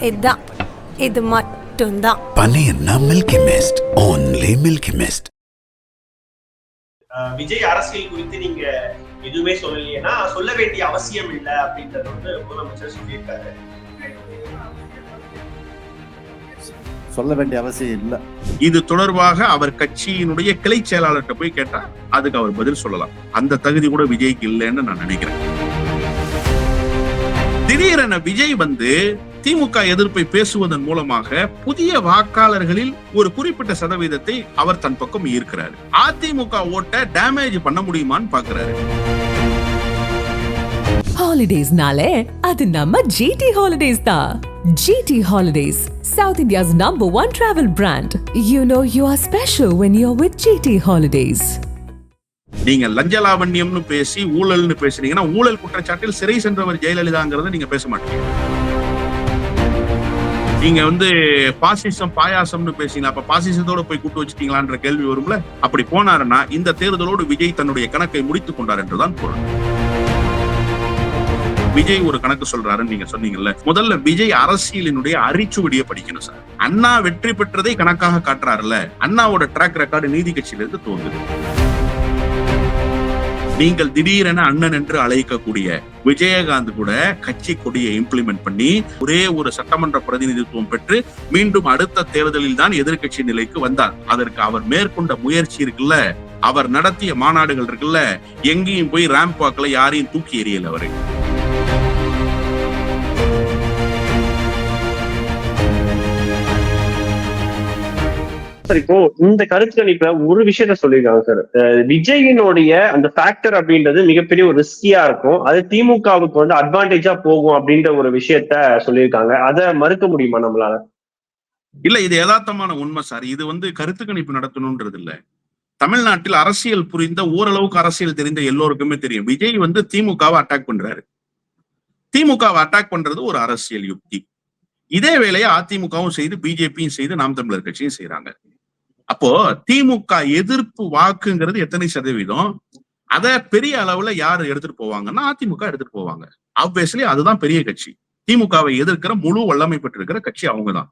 இதான் இது மட்டும்தான். பன்னீர்னா Milky Mist only Milky Mist Vijay அரசியல் குறித்து நீங்க எதுவுமே சொல்லலையேன்னா சொல்ல வேண்டிய அவசியம் இல்லை அப்படின்றது வந்து முதலமைச்சர் சொல்லியிருக்காரு. சொல்ல வேண்டிய அவசியம் இல்லை. இது தொடர்பாக அவர் கட்சியினுடைய கிளை செயலாளர்கிட்ட போய் கேட்டா அதுக்கு அவர் பதில் சொல்லலாம். அந்த தகுதி கூட விஜய்க்கு இல்லைன்னு நான் நினைக்கிறேன். திடீரென விஜய் வந்து திமுக எதிர்ப்பை பேசுவதன் மூலமாக புதிய வாக்காளர்களில் ஒரு குறிப்பிட்ட சதவீதத்தை அவர் தன் பக்கம் ஈர்க்கிறார். அதிமுக ஓட்ட டேமேஜ் பண்ண முடியுமான்னு பாக்குறாரு ஹாலிடேஸ்னாலே அது நம்ம ஜிடி ஹாலிடேஸ் தான் GT Holidays South India's number one travel brand you know you are special when you are with GT Holidays நீங்க லஞ்ச லாவண்யம்னு பேசி ஊழல்னு பேசுனீங்கன்னா ஊழல் குற்றச்சாட்டில் சிறை சென்றவர் ஜெயலலிதாங்கிறத நீங்க பேச மாட்டீங்க. நீங்க வந்து பாசிசம் பாயாசம்னு பேசினா அப்ப பாசிசத்தோட போய் கூட்டு வச்சிட்டீங்களான்ற கேள்வி வரும்ல? அப்படி போனாருன்னா இந்த தேர்தலோடு விஜய் தன்னுடைய கணக்கை முடித்துக் கொண்டார் என்றுதான் பொருள். விஜய் ஒரு கணக்கு சொல்றாருன்னு நீங்க சொன்னீங்கல்ல? முதல்ல விஜய் அரசியலினுடைய அரிச்சுவடிய படிக்கணும் சார். அண்ணா வெற்றி பெற்றதை கணக்காக காட்டுறாருல்ல? அண்ணாவோட ட்ராக் ரெக்கார்டு நீதி கட்சியிலிருந்து தோன்றுது நீங்கள் திடீரென அண்ணன் என்று அழைக்கக்கூடிய விஜயகாந்த் கூட கட்சி கொடியை இம்ப்ளிமெண்ட் பண்ணி ஒரே ஒரு சட்டமன்ற பிரதிநிதித்துவம் பெற்று மீண்டும் அடுத்த தேர்தலில் தான் எதிர்க்கட்சி நிலைக்கு வந்தார். அதற்கு அவர் மேற்கொண்ட முயற்சி இருக்குல்ல? அவர் நடத்திய மாநாடுகள் இருக்குல்ல? எங்கேயும் போய் ரேம்ப் யாரையும் தூக்கி எறியல அவரு. சார் இப்போ இந்த கருத்து கணிப்புல ஒரு விஷயத்த சொல்லியிருக்காங்க சார் விஜயினுடைய அந்த ஃபேக்டர் அப்படின்றது மிகப்பெரிய ஒரு ரிஸ்கியா இருக்கும். அது திமுகவுக்கு வந்து அட்வான்டேஜா போகும் அப்படின்ற ஒரு விஷயத்த சொல்லியிருக்காங்க. அதை மறுக்க முடியுமா நம்மளால? இல்ல இது யதார்த்தமான உண்மை சார் இது வந்து கருத்து கணிப்பு நடத்தணும்ன்றது இல்ல. தமிழ்நாட்டில் அரசியல் புரிந்த ஓரளவுக்கு அரசியல் தெரிந்த எல்லோருக்குமே தெரியும். விஜய் வந்து திமுகவை அட்டாக் பண்றாரு. திமுகவை அட்டாக் பண்றது ஒரு அரசியல் யுக்தி. இதே வேலையை அதிமுகவும் செய்து பிஜேபியும் செய்து நாம் தமிழர் கட்சியும் செய்யறாங்க அப்போ திமுக எதிர்ப்பு வாக்குங்கிறது எத்தனை சதவீதம்? அத பெரிய அளவுல யார் எடுத்துட்டு போவாங்கன்னா அதிமுக எடுத்துட்டு போவாங்க. ஆப்வியஸ்லி அதுதான் பெரிய கட்சி. திமுகவை எதிர்க்கிற முழு வல்லமை பெற்றிருக்கிற கட்சி அவங்கதான்.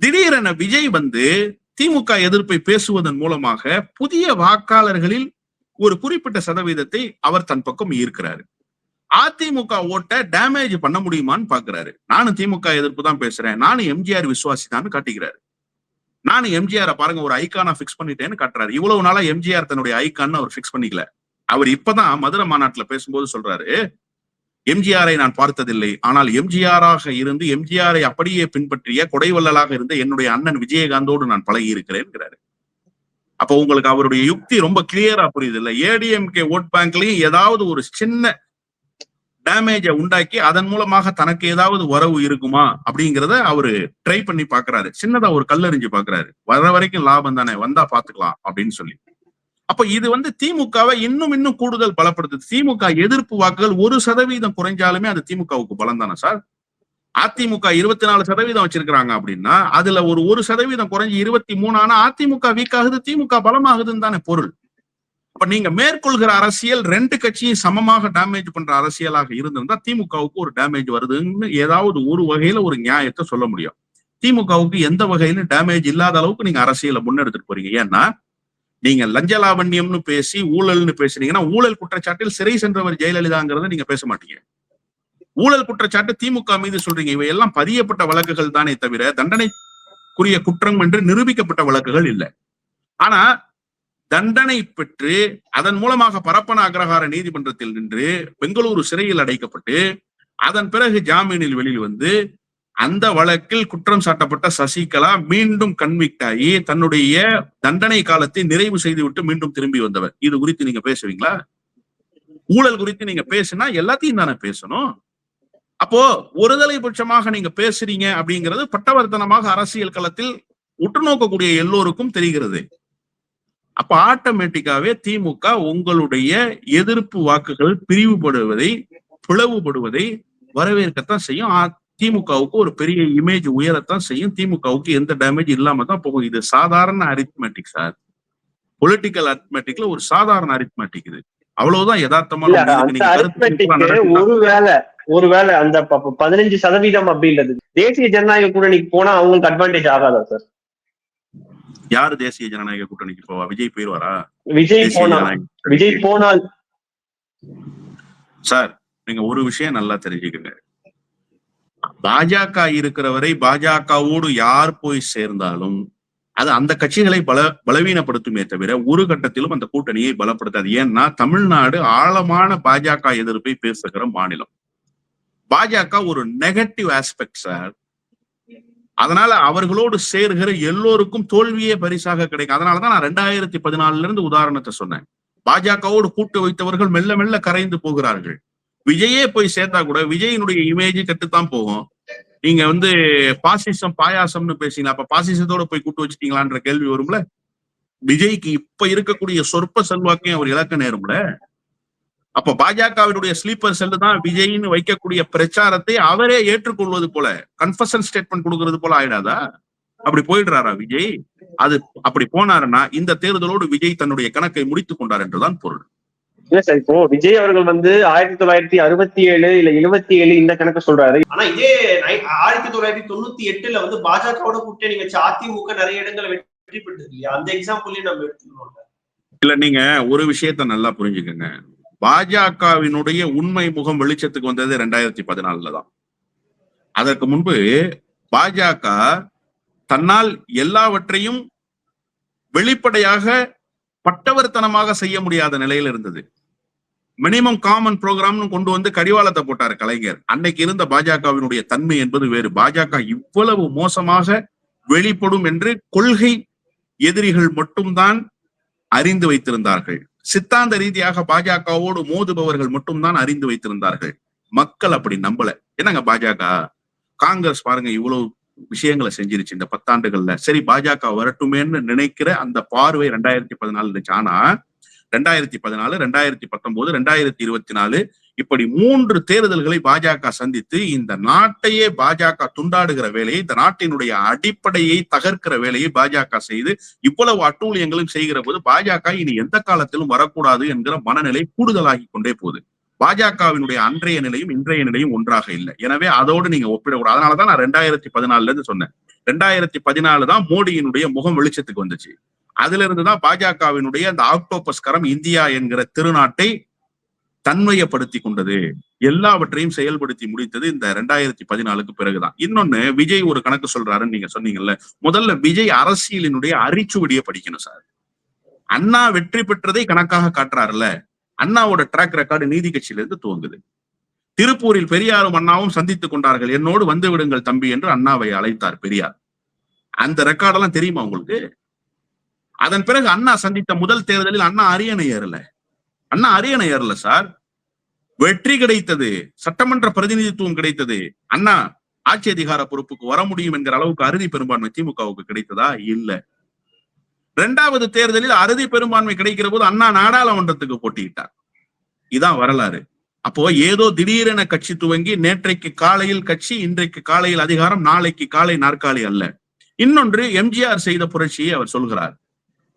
திடீரென விஜய் வந்து திமுக எதிர்ப்பை பேசுவதன் மூலமாக புதிய வாக்காளர்களில் ஒரு குறிப்பிட்ட சதவீதத்தை அவர் தன் பக்கம் ஈர்க்கிறாரு. அதிமுக ஓட்ட டேமேஜ் பண்ண முடியுமான்னு பாக்குறாரு. நானும் திமுக எதிர்ப்பு தான் பேசுறேன். நானும் எம்ஜிஆர் விசுவாசி தான் காட்டிக்கிறாரு. நானும் எம்ஜிஆர் பாருங்க ஒரு ஐக்கானா பிக்ஸ் பண்ணிட்டேன்னு காட்டுறாரு. இவ்வளவு நாளா எம்ஜிஆர் தன்னுடைய ஐக்கான்னு அவர் பிக்ஸ் பண்ணிக்கல. அவர் இப்பதான் மதுரை மாநாட்டுல பேசும்போது சொல்றாரு எம்ஜிஆரை நான் பார்த்ததில்லை. ஆனால் எம்ஜிஆராக இருந்து எம்ஜிஆரை அப்படியே பின்பற்றிய கொடைவள்ளலாக இருந்த என்னுடைய அண்ணன் விஜயகாந்தோடு நான் பழகி இருக்கிறேன்ங்கிறாரு அப்போ உங்களுக்கு அவருடைய யுக்தி ரொம்ப கிளியரா புரியுது இல்ல? ஏடிஎம்கே ஓட் பேங்க்லயும் ஏதாவது ஒரு சின்ன டேமேஜை உண்டாக்கி அதன் மூலமாக தனக்கு ஏதாவது உறவு இருக்குமா அப்படிங்கிறத அவரு ட்ரை பண்ணி பாக்குறாரு. சின்னதா ஒரு கல்லறிஞ்சு பாக்குறாரு. வர வரைக்கும் லாபம் தானே வந்தா பாத்துக்கலாம் அப்படின்னு சொல்லி. அப்ப இது வந்து திமுகவை இன்னும் இன்னும் கூடுதல் பலப்படுத்துது. திமுக எதிர்ப்பு வாக்குகள் ஒரு சதவீதம் குறைஞ்சாலுமே அது திமுகவுக்கு பலம் தானே சார்? அதிமுக இருபத்தி நாலு சதவீதம் வச்சிருக்கிறாங்க அப்படின்னா அதுல ஒரு ஒரு சதவீதம் குறைஞ்சு இருபத்தி மூணு ஆனா அதிமுக வீக் ஆகுது திமுக பலமாகுதுன்னு தானே பொருள். அப்ப நீங்க மேற்கொள்கிற அரசியல் ரெண்டு கட்சியும் சமமாக டேமேஜ் பண்ற அரசியலாக இருந்திருந்தா திமுகவுக்கு ஒரு டேமேஜ் வருதுன்னு ஏதாவது ஒரு வகையில ஒரு நியாயத்தை சொல்ல முடியும். திமுகவுக்கு எந்த வகையிலும் டேமேஜ் இல்லாத அளவுக்கு நீங்க அரசியலை முன்னெடுத்துட்டு போறீங்க. ஏன்னா நீங்க லஞ்ச லாவண்யம்னு பேசி ஊழல்னு பேசுனீங்கன்னா ஊழல் குற்றச்சாட்டில் சிறை சென்றவர் ஜெயலலிதாங்கிறத நீங்க பேச மாட்டீங்க. ஊழல் குற்றச்சாட்டு திமுக மீது சொல்றீங்க. இவையெல்லாம் பதியப்பட்ட வழக்குகள் தானே தவிர தண்டனைக்குரிய குற்றம் என்று நிரூபிக்கப்பட்ட வழக்குகள் இல்லை. ஆனா தண்டனை பெற்று அதன் மூலமாக பரப்பன அக்ரஹார நீதிமன்றத்தில் நின்று பெங்களூரு சிறையில் அடைக்கப்பட்டு அதன் பிறகு ஜாமீனில் வெளியில் வந்து அந்த வழக்கில் குற்றம் சாட்டப்பட்ட சசிகலா மீண்டும் கன்விக்ட் ஆகி தன்னுடைய தண்டனை காலத்தை நிறைவு செய்துவிட்டு மீண்டும் திரும்பி வந்தவர். இது குறித்து நீங்க பேசுவீங்களா? ஊழல் குறித்து நீங்க பேசுனா எல்லாத்தையும் தானே பேசணும். அப்போ ஒருதலை பட்சமாக நீங்க பேசுறீங்க அப்படிங்கிறது பட்டவர்த்தனமாக அரசியல் களத்தில் உற்று நோக்கக்கூடிய எல்லோருக்கும் தெரிகிறது. அப்ப ஆட்டோமேட்டிக்காவே திமுக உங்களுடைய எதிர்ப்பு வாக்குகள் பிரிவுபடுவதை பிளவுபடுவதை வரவேற்கத்தான் செய்யும். திமுகவுக்கு ஒரு பெரிய இமேஜ் உயரத்தான் செய்யும். திமுகவுக்கு எந்த டேமேஜ் இல்லாம தான் போகும். இது சாதாரண அரித்மெட்டிக் சார் பொலிட்டிக்கல் அரித்மெட்டிக்ல ஒரு சாதாரண அரித்மெட்டிக் இது. அவ்வளவுதான் யதார்த்தமான. ஒருவேளை ஒருவேளை அந்த பதினஞ்சு சதவீதம் அப்படின்றது. தேசிய ஜனநாயக கூட்டணிக்கு போனா அவங்களுக்கு அட்வான்டேஜ் ஆகாதா சார் யாரு தேசிய ஜனநாயக கூட்டணிக்கு போவா? விஜய் போயிருவாரா? விஜய். விஜய் போனால் சார் நீங்க ஒரு விஷயம் நல்லா தெரிஞ்சுக்கங்க. பாஜக இருக்கிற வரை பாஜகவோடு யார் போய் சேர்ந்தாலும் அது அந்த கட்சிகளை பல பலவீனப்படுத்துமே தவிர ஒரு கட்டத்திலும் அந்த கூட்டணியை பலப்படுத்தாது. ஏன்னா தமிழ்நாடு ஆழமான பாஜக எதிர்ப்பை பேசுகிற மாநிலம். பாஜக ஒரு நெகட்டிவ் ஆஸ்பெக்ட் சார். அதனால அவர்களோடு சேர்கிற எல்லோருக்கும் தோல்வியே பரிசாக கிடைக்கும். அதனாலதான் நான் ரெண்டாயிரத்தி பதினாலுல இருந்து உதாரணத்தை சொன்னேன். பாஜகவோடு கூட்டு வைத்தவர்கள் மெல்ல மெல்ல கரைந்து போகிறார்கள். விஜயே போய் சேர்த்தா கூட விஜயினுடைய இமேஜ் கெட்டுத்தான் போகும். நீங்க வந்து பாசிசம் பாயாசம்னு பேசிங்களா அப்ப பாசிசத்தோட போய் கூட்டு வச்சுட்டீங்களான்ற கேள்வி வரும்ல? விஜய்க்கு இப்ப இருக்கக்கூடிய சொற்ப செல்வாக்கையும் அவர் இழக்க நேரும்ல? அப்ப பாஜகவினுடைய ஸ்லீப்பர் செல்லு தான் விஜய்னு வைக்கக்கூடிய பிரச்சாரத்தை அவரே ஏற்றுக்கொள்வது போல கன்ஃபஷன் ஸ்டேட்மெண்ட் கொடுக்கறது போல ஆயிடாதா? அப்படி போயிடுறாரா விஜய்? அது அப்படி போனாருன்னா இந்த தேர்தலோடு விஜய் தன்னுடைய கணக்கை முடித்துக் கொண்டார் என்றுதான் பொருள். இல்ல சார் இப்போ விஜய் அவர்கள் வந்து ஆயிரத்தி தொள்ளாயிரத்தி அறுபத்தி ஏழு இல்ல எழுபத்தி ஏழு இந்த கணக்கு சொல்றாரு. ஆனா இதே ஆயிரத்தி தொள்ளாயிரத்தி தொண்ணூத்தி எட்டுல வந்து பாஜகவோட கூட்டணி வச்சு அதிமுக நிறைய இடங்களை வெற்றி பெற்றது இல்லையா? அந்த எக்ஸாம்பிளையும் நம்ம எடுத்துக்கணும் இல்ல நீங்க ஒரு விஷயத்த நல்லா புரிஞ்சுக்கங்க. பாஜகவினுடைய உண்மை முகம் வெளிச்சத்துக்கு வந்தது ரெண்டாயிரத்தி பதினாலுல தான். அதற்கு முன்பு பாஜக தன்னால் எல்லாவற்றையும் வெளிப்படையாக பட்டவர்த்தனமாக செய்ய முடியாத நிலையில இருந்தது. மினிமம் காமன் ப்ரோக்ராம்னு கொண்டு வந்து கடிவாளத்தை போட்டார் கலைஞர். அன்னைக்கு இருந்த பாஜகவினுடைய தன்மை என்பது வேறு. பாஜக இவ்வளவு மோசமாக வெளிப்படும் என்று கொள்கை எதிரிகள் மட்டும்தான் அறிந்து வைத்திருந்தார்கள். சித்தாந்த ரீதியாக பாஜகவோடு மோதுபவர்கள் மட்டும்தான் அறிந்து வைத்திருந்தார்கள். மக்கள் அப்படி நம்பல. என்னங்க பாஜக? காங்கிரஸ் பாருங்க இவ்வளவு விஷயங்களை செஞ்சிருச்சு இந்த பத்தாண்டுகள்ல. சரி பாஜக வரட்டுமேன்னு நினைக்கிற அந்த பார்வை ரெண்டாயிரத்தி பதினாலு இருந்துச்சு ஆனா ரெண்டாயிரத்தி பதினாலு ரெண்டாயிரத்தி பத்தொன்பது ரெண்டாயிரத்தி இருபத்தி நாலு இப்படி மூன்று தேர்தல்களை பாஜக சந்தித்து இந்த நாட்டையே பாஜக துண்டாடுகிற வேலையை இந்த நாட்டினுடைய அடிப்படையை தகர்க்கிற வேலையை பாஜக செய்து இவ்வளவு அட்டூழியங்களும் செய்கிற போது பாஜக இனி எந்த காலத்திலும் வரக்கூடாது என்கிற மனநிலை கூடுதலாகி கொண்டே போகுது. பாஜகவினுடைய அன்றைய நிலையும் இன்றைய நிலையும் ஒன்றாக இல்லை. எனவே அதோடு நீங்க ஒப்பிடக்கூடாது. அதனாலதான் நான் ரெண்டாயிரத்தி பதினாலுல இருந்து சொன்னேன். ரெண்டாயிரத்தி பதினாலு தான் மோடியினுடைய முகம் வெளிச்சத்துக்கு வந்துச்சு. அதுல இருந்துதான் பாஜகவினுடைய அந்த ஆக்டோபஸ் கரம் இந்தியா என்கிற திருநாட்டை தன்மையப்படுத்தி கொண்டது எல்லாவற்றையும் செயல்படுத்தி முடித்தது இந்த ரெண்டாயிரத்தி பதினாலுக்கு பிறகுதான். இன்னொன்னு விஜய் ஒரு கணக்கு சொல்றாருன்னு நீங்க சொன்னீங்கல்ல. முதல்ல விஜய் அரசியலினுடைய அரிச்சுவடியை படிக்கணும் சார். அண்ணா வெற்றி பெற்றதை கணக்காக காட்டுறாருல்ல. அண்ணாவோட ட்ராக் ரெக்கார்டு நீதி கட்சியிலிருந்து துவங்குது. திருப்பூரில் பெரியாரும் அண்ணாவும் சந்தித்துக் கொண்டார்கள். என்னோடு வந்து விடுங்கள் தம்பி என்று அண்ணாவை அழைத்தார் பெரியார். அந்த ரெக்கார்டெல்லாம் தெரியுமா உங்களுக்கு? அதன் பிறகு அண்ணா சந்தித்த முதல் தேர்தலில் அண்ணா அரியணை ஏறல அண்ணா அரியணை ஏறல சார். வெற்றி கிடைத்தது சட்டமன்ற பிரதிநிதித்துவம் கிடைத்தது. அண்ணா ஆட்சி அதிகார பொறுப்புக்கு வர முடியும் என்கிற அளவுக்கு அறுதி பெரும்பான்மை திமுகவுக்கு கிடைத்ததா? இல்ல. இரண்டாவது தேர்தலில் அறுதி பெரும்பான்மை கிடைக்கிற போது அண்ணா நாடாளுமன்றத்துக்கு போட்டியிட்டார். இதான் வரலாறு. அப்போ ஏதோ திடீரென கட்சி துவங்கி நேற்றைக்கு காலையில் கட்சி இன்றைக்கு காலையில் அதிகாரம் நாளைக்கு காலை நாற்காலி அல்ல. இன்னொன்று எம்ஜிஆர் செய்த புரட்சியை அவர் சொல்கிறார்.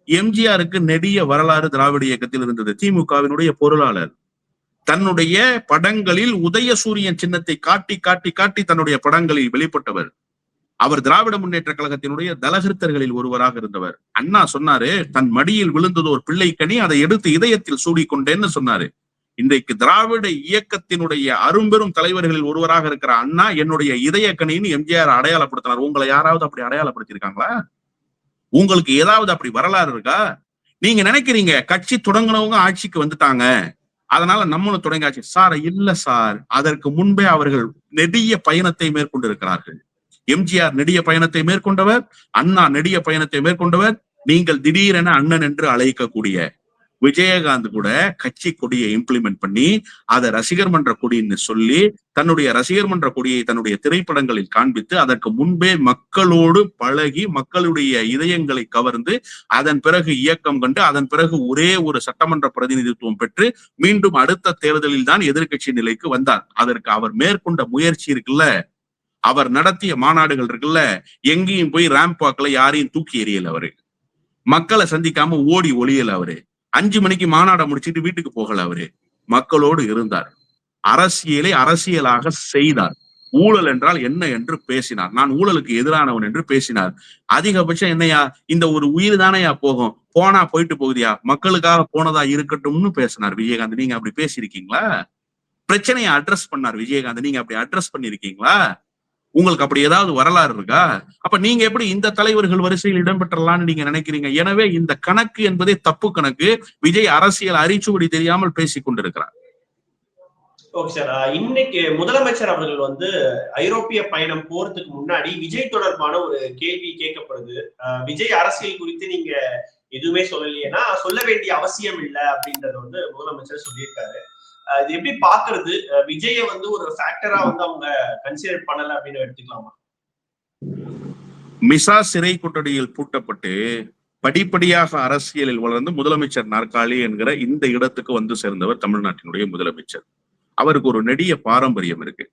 எம்ஜிஆருக்கு நெடிய வரலாறு திராவிட இயக்கத்தில் இருந்தது. திமுகவினுடைய பொருளாளர். தன்னுடைய படங்களில் உதயசூரியன் சின்னத்தை காட்டி காட்டி காட்டி தன்னுடைய படங்களில் வெளிப்பட்டவர். அவர் திராவிட முன்னேற்ற கழகத்தினுடைய தலகிருத்தர்களில் ஒருவராக இருந்தவர். அண்ணா சொன்னாரு தன் மடியில் விழுந்தது ஒரு பிள்ளைக்கனி அதை எடுத்து இதயத்தில் சூடிக்கொண்டேன்னு சொன்னாரு. இன்றைக்கு திராவிட இயக்கத்தினுடைய அரும்பெரும் தலைவர்களில் ஒருவராக இருக்கிற அண்ணா என்னுடைய இதயக்கணின்னு எம்ஜிஆர் அடையாளப்படுத்தினார். உங்களை யாராவது அப்படி அடையாளப்படுத்திருக்காங்களா உங்களுக்கு ஏதாவது அப்படி வரலாறு இருக்கா? நீங்க நினைக்கிறீங்க கட்சி தொடங்கினவங்க ஆட்சிக்கு வந்துட்டாங்க. அதனால நம்மளும் தொடங்காச்சு சார் இல்ல சார். அதற்கு முன்பே அவர்கள் நெடிய பயணத்தை மேற்கொண்டிருக்கிறார்கள். எம்ஜிஆர் நெடிய பயணத்தை மேற்கொண்டவர் அண்ணா நெடிய பயணத்தை மேற்கொண்டவர் நீங்கள் திடீரென அண்ணன் என்று அழைக்கக்கூடிய விஜயகாந்த் கூட கட்சி கொடியை இம்ப்ளிமெண்ட் பண்ணி அதை ரசிகர் மன்ற கொடின்னு சொல்லி தன்னுடைய ரசிகர் மன்ற கொடியை தன்னுடைய திரைப்படங்களில் காண்பித்து அதற்கு முன்பே மக்களோடு பழகி மக்களுடைய இதயங்களை கவர்ந்து அதன் பிறகு இயக்கம் கண்டு அதன் பிறகு ஒரே ஒரு சட்டமன்ற பிரதிநிதித்துவம் பெற்று மீண்டும் அடுத்த தேர்தலில் தான் எதிர்க்கட்சி நிலைக்கு வந்தார். அதற்கு அவர் மேற்கொண்ட முயற்சி இருக்குல்ல? அவர் நடத்திய மாநாடுகள் இருக்குல்ல? எங்கேயும் போய் ரேம்பாக்ல யாரையும் தூக்கி எறியல அவரு. மக்களை சந்திக்காம ஓடி ஒளியல அவரு. அஞ்சு மணிக்கு மாநாட முடிச்சிட்டு வீட்டுக்கு போகல அவரு. மக்களோடு இருந்தார். அரசியலை அரசியலாக செய்தார். ஊழல் என்றால் என்ன என்று பேசினார். நான் ஊழலுக்கு எதிரானவன் என்று பேசினார். அதிகபட்சம் என்னையா? இந்த ஒரு உயிர் தானையா போகும்? போனா போயிட்டு போகுதியா? மக்களுக்காக போனதா இருக்கட்டும்னு பேசினார் விஜயகாந்த். நீங்க அப்படி பேசியிருக்கீங்களா? பிரச்சனையை அட்ரஸ் பண்ணார் விஜயகாந்த். நீங்க அப்படி அட்ரஸ் பண்ணிருக்கீங்களா உங்களுக்கு அப்படி ஏதாவது வரலாறு இருக்கா? அப்ப நீங்க எப்படி இந்த தலைவர்கள் வரிசையில் இடம்பெற்றலாம்னு நீங்க நினைக்கிறீங்க? எனவே இந்த கணக்கு என்பதே தப்பு கணக்கு. விஜய் அரசியல் அரிச்சுவடி தெரியாமல் பேசிக் கொண்டிருக்கிறார். ஓகே சார் இன்னைக்கு முதலமைச்சர் அவர்கள் வந்து ஐரோப்பிய பயணம் போறதுக்கு முன்னாடி விஜய் தொடர்பான ஒரு கேள்வி கேட்கப்படுது. அஹ் விஜய் அரசியல் குறித்து நீங்க எதுவுமே சொல்லலையேன்னா சொல்ல வேண்டிய அவசியம் இல்லை அப்படின்றத வந்து முதலமைச்சர் சொல்லியிருக்காரு. இது எப்படி பாக்குறது? விஜய வந்து ஒரு ஃபேக்டரா வந்து அவங்க கன்சிடர் பண்ணல அப்படின்னு எடுத்துக்கலாமா? மிசா சிறை கொட்டடியில் பூட்டப்பட்டு படிப்படியாக அரசியலில் வளர்ந்து முதலமைச்சர் நாற்காலி என்கிற இந்த இடத்துக்கு வந்து சேர்ந்தவர் தமிழ்நாட்டினுடைய முதலமைச்சர். அவருக்கு ஒரு நெடிய பாரம்பரியம் இருக்கு.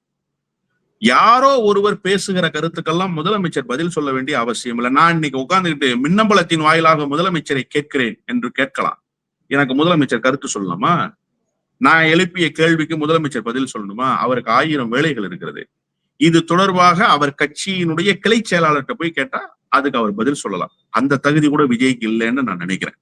யாரோ ஒருவர் பேசுகிற கருத்துக்கெல்லாம் முதலமைச்சர் பதில் சொல்ல வேண்டிய அவசியம் இல்லை. நான் இன்னைக்கு உட்கார்ந்துகிட்டு மின்னம்பலத்தின் வாயிலாக முதலமைச்சரை கேட்கிறேன் என்று கேட்கலாம். எனக்கு முதலமைச்சர் கருத்து சொல்லலாமா? நான் எழுப்பிய கேள்விக்கு முதலமைச்சர் பதில் சொல்லணுமா? அவருக்கு ஆயிரம் வேலைகள் இருக்கிறது. இது தொடர்பாக அவர் கட்சியினுடைய கிளை செயலாளர்கிட்ட போய் கேட்டா அதுக்கு அவர் பதில் சொல்லலாம். அந்த தகுதி கூட விஜய்க்கு இல்லைன்னு நான் நினைக்கிறேன்.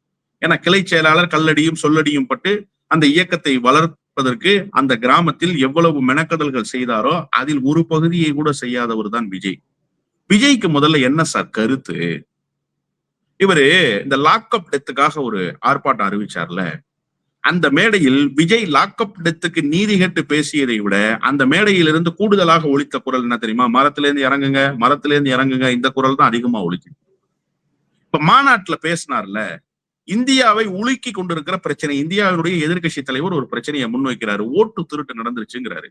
ஏன்னா கிளை செயலாளர் கல்லடியும் சொல்லடியும் பட்டு அந்த இயக்கத்தை வளர்ப்பதற்கு அந்த கிராமத்தில் எவ்வளவு மெனக்கடல்கள் செய்தாரோ அதில் ஒரு பகுதியை கூட செய்யாதவர் தான் விஜய். விஜய்க்கு முதல்ல என்ன சார் கருத்து? இவரு இந்த லாக்அப் டெத்துக்காக ஒரு ஆர்ப்பாட்டம் அறிவிச்சார்ல. அந்த மேடையில் விஜய் லாக்அப் டெத்துக்கு நீதி கேட்டு பேசியதை விட அந்த மேடையில் இருந்து கூடுதலாக ஒழித்த குரல் என்ன தெரியுமா? மரத்துல இருந்து இறங்குங்க மரத்துல இருந்து இறங்குங்க இந்த குரல் தான் அதிகமா ஒழிக்கும். இப்ப மாநாட்டுல பேசினார்ல இந்தியாவை உலுக்கி கொண்டிருக்கிற பிரச்சனை இந்தியாவினுடைய எதிர்க்கட்சி தலைவர் ஒரு பிரச்சனையை முன்வைக்கிறாரு. ஓட்டு திருட்டு நடந்துருச்சுங்கிறாரு.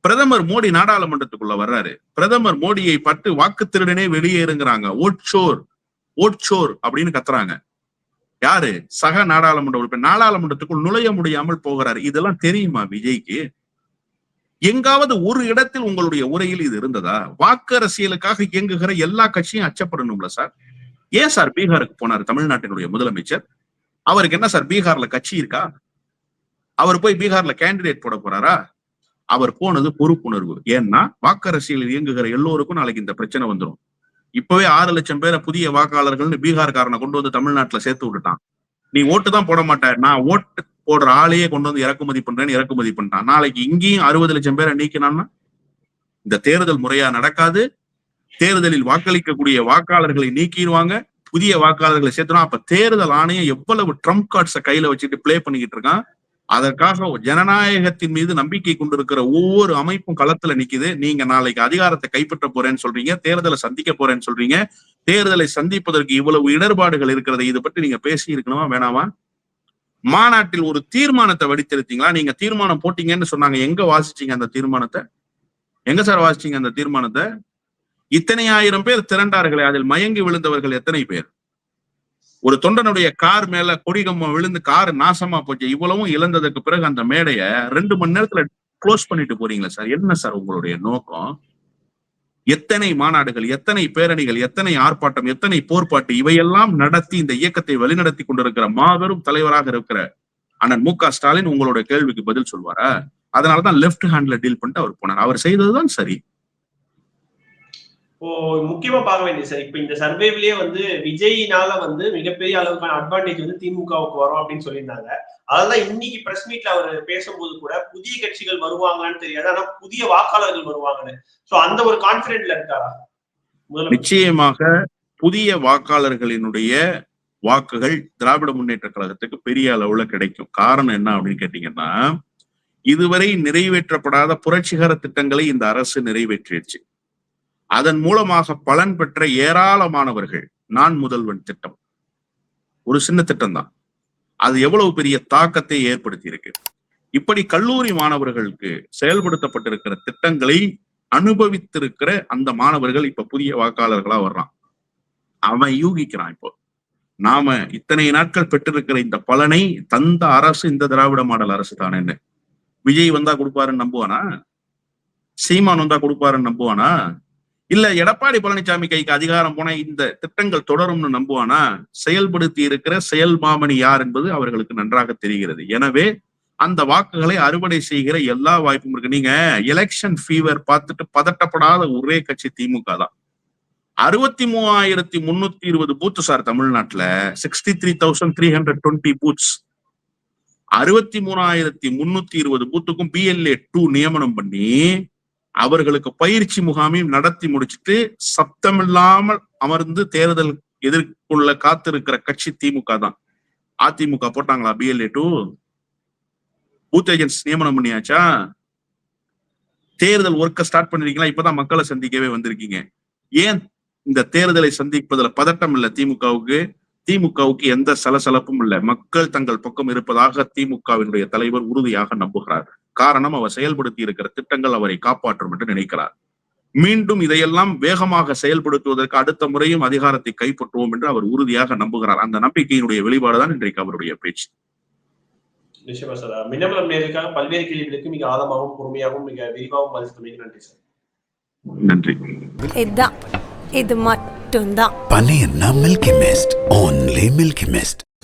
பிரதமர் மோடி நாடாளுமன்றத்துக்குள்ள வர்றாரு. பிரதமர் மோடியை பட்டு வாக்கு திருடனே வெளியேறுங்கிறாங்க. ஓட்சோர் ஓட்சோர் அப்படின்னு கத்துறாங்க. யாரு? சக நாடாளுமன்ற உறுப்பினர். நாடாளுமன்றத்துக்குள் நுழைய முடியாமல் போகிறாரு. இதெல்லாம் தெரியுமா விஜய்க்கு? எங்காவது ஒரு இடத்தில் உங்களுடைய உரையில் இது இருந்ததா? வாக்கு அரசியலுக்காக இயங்குகிற எல்லா கட்சியும் அச்சப்படணும்ல சார். ஏன் சார் பீகாருக்கு போனார் தமிழ்நாட்டினுடைய முதலமைச்சர்? அவருக்கு என்ன சார் பீகார்ல கட்சி இருக்கா? அவர் போய் பீகார்ல கேண்டிடேட் போட போறாரா? அவர் போனது பொறுப்புணர்வு. ஏன்னா வாக்கு அரசியலில் இயங்குகிற எல்லோருக்கும் நாளைக்கு இந்த பிரச்சனை வந்துடும் இப்பவே ஆறு லட்சம் பேரை புதிய வாக்காளர்கள்னு பீகார்காரனை கொண்டு வந்து தமிழ்நாட்டுல சேர்த்து விட்டுட்டான். நீ ஓட்டு தான் போட மாட்ட நான் ஓட்டு போடுற ஆளையே கொண்டு வந்து இறக்குமதி பண்றேன்னு இறக்குமதி பண்ணிட்டான். நாளைக்கு இங்கேயும் அறுபது லட்சம் பேரை நீக்கினான்னா இந்த தேர்தல் முறையா நடக்காது. தேர்தலில் வாக்களிக்கக்கூடிய வாக்காளர்களை நீக்கிடுவாங்க. புதிய வாக்காளர்களை சேர்த்துனா அப்ப தேர்தல் ஆணையம் எவ்வளவு ட்ரம்ப் கார்ட்ஸை கையில வச்சுட்டு பிளே பண்ணிக்கிட்டு இருக்கான். அதற்காக ஜனநாயகத்தின் மீது நம்பிக்கை கொண்டிருக்கிற ஒவ்வொரு அமைப்பும் களத்துல நிக்குது. நீங்க நாளைக்கு அதிகாரத்தை கைப்பற்ற போறேன்னு சொல்றீங்க தேர்தலை சந்திக்க போறேன்னு சொல்றீங்க. தேர்தலை சந்திப்பதற்கு இவ்வளவு இடர்பாடுகள் இருக்கிறது இது பற்றி நீங்க பேசி இருக்கணுமா வேணாமா? மாநாட்டில் ஒரு தீர்மானத்தை வடித்திருத்தீங்களா? நீங்க தீர்மானம் போட்டீங்கன்னு சொன்னாங்க. எங்க வாசிச்சீங்க அந்த தீர்மானத்தை? எங்க சார் வாசிச்சீங்க அந்த தீர்மானத்தை? இத்தனை ஆயிரம் பேர் திரண்டார்களே அதில் மயங்கி விழுந்தவர்கள் எத்தனை பேர்? ஒரு தொண்டனுடைய கார் மேல கொடிகம்ம விழுந்து கார் நாசமா போச்சு. இவ்வளவும் இழந்ததுக்கு பிறகு அந்த மேடைய ரெண்டு மணி நேரத்துல க்ளோஸ் பண்ணிட்டு போறீங்களா சார். என்ன சார் உங்களுடைய நோக்கம்? எத்தனை மாநாடுகள் எத்தனை பேரணிகள் எத்தனை ஆர்ப்பாட்டம் எத்தனை போர்ப்பாட்டு இவையெல்லாம் நடத்தி இந்த இயக்கத்தை வழிநடத்தி கொண்டிருக்கிற மாபெரும் தலைவராக இருக்கிற அண்ணன் மு க ஸ்டாலின் உங்களோட கேள்விக்கு பதில் சொல்வாரா? அதனாலதான் லெஃப்ட் ஹேண்ட்ல டீல் பண்ணிட்டு அவர் போனார். அவர் செய்ததுதான் சரி. இப்போ முக்கியமா பார்க்க வேண்டியது சார். இப்ப இந்த சர்வேவிலேயே வந்து விஜய்னால வந்து மிகப்பெரிய அளவுக்கான அட்வான்டேஜ் வந்து திமுகவுக்கு வரும் அப்படின்னு சொல்லியிருந்தாங்க. அதெல்லாம் இன்னைக்கு பிரஸ் மீட்ல அவர் பேசும்போது கூட புதிய கட்சிகள் வருவாங்கன்னு தெரியாது. ஆனா புதிய வாக்காளர்கள் வருவாங்கன்னு. சோ அந்த ஒரு கான்பிடென்ட்ல இருக்காரா? நிச்சயமாக புதிய வாக்காளர்களினுடைய வாக்குகள் திராவிட முன்னேற்ற கழகத்துக்கு பெரிய அளவுல கிடைக்கும். காரணம் என்ன அப்படின்னு கேட்டீங்கன்னா இதுவரை நிறைவேற்றப்படாத புரட்சிகர திட்டங்களை இந்த அரசு நிறைவேற்றிடுச்சு. அதன் மூலமாக பலன் பெற்ற ஏராளமானவர்கள் நான் முதல்வன் திட்டம். ஒரு சின்ன திட்டம் தான் அது எவ்வளவு பெரிய தாக்கத்தை ஏற்படுத்தி இருக்கு இப்படி கல்லூரி மாணவர்களுக்கு செயல்படுத்தப்பட்டிருக்கிற திட்டங்களை அனுபவித்திருக்கிற அந்த மாணவர்கள் இப்ப புதிய வாக்காளர்களா வர்றான். அவன் யூகிக்கிறான் இப்போ. நாம இத்தனை நாட்கள் பெற்றிருக்கிற இந்த பலனை தந்த அரசு இந்த திராவிட மாடல் அரசு தானேன்னு. விஜய் வந்தா கொடுப்பாருன்னு நம்புவானா? சீமான் வந்தா கொடுப்பாருன்னு நம்புவானா? இல்ல எடப்பாடி பழனிசாமி கைக்கு அதிகாரம் போன இந்த திட்டங்கள் தொடரும்னு நம்புவானா? செயல்படுத்தி இருக்கிற செயல் மாமணி யார் என்பது அவர்களுக்கு நன்றாக தெரிகிறது. எனவே அந்த வாக்குகளை அறுவடை செய்கிற எல்லா வாய்ப்பும் இருக்கு. நீங்க எலெக்ஷன் ஃபீவர் பார்த்துட்டு பதட்டப்படாத ஒரே கட்சி திமுக தான். அறுபத்தி மூவாயிரத்தி முன்னூத்தி இருபது பூத் சார் தமிழ்நாட்டுல. Sixty three thousand three hundred twenty booths அறுபத்தி மூணாயிரத்தி முன்னூத்தி இருபது பூத்துக்கும் பிஎல்ஏ டூ நியமனம் பண்ணி அவர்களுக்கு பயிற்சி முகாமையும் நடத்தி முடிச்சிட்டு சப்தமில்லாமல் அமர்ந்து தேர்தல் எதிர்கொள்ள காத்திருக்கிற கட்சி திமுக தான். அதிமுக போட்டாங்களா? பிஎல்ஏ டூ பூத் ஏஜென்ட்ஸ் நியமனம் பண்ணியாச்சா? தேர்தல் ஒர்க்க ஸ்டார்ட் பண்ணிருக்கீங்களா? இப்பதான் மக்களை சந்திக்கவே வந்திருக்கீங்க. ஏன் இந்த தேர்தலை சந்திப்பதுல பதட்டம் இல்ல திமுகவுக்கு? திமுகவுக்கு எந்த சலசலப்பும் இல்ல. மக்கள் தங்கள் பக்கம் இருப்பதாக திமுகவினுடைய தலைவர் உறுதியாக நம்புகிறார். காரணம் அவர் செயல்படுத்தி இருக்கிற திட்டங்கள் அவரை காப்பாற்றும் என்று நினைக்கிறார். மீண்டும் இதையெல்லாம் வேகமாக செயல்படுத்துவதற்கு அடுத்த முறையும் அதிகாரத்தை கைப்பற்றுவோம் என்று அவர் உறுதியாக நம்புகிறார். அந்த நம்பிக்கையினுடைய வெளிப்பாடுதான் இன்றைக்கு அவருடைய பேச்சு. நிச்சயமா சார். மின்னமலம் நேருக்காக பல்வேறு கேள்விகளுக்கு மிக ஆழமாகவும் பொறுமையாகவும் மிக விரிவாகவும் பதில் நன்றி சார். நன்றி. இதுதான். இது மட்டும்தான். Mist.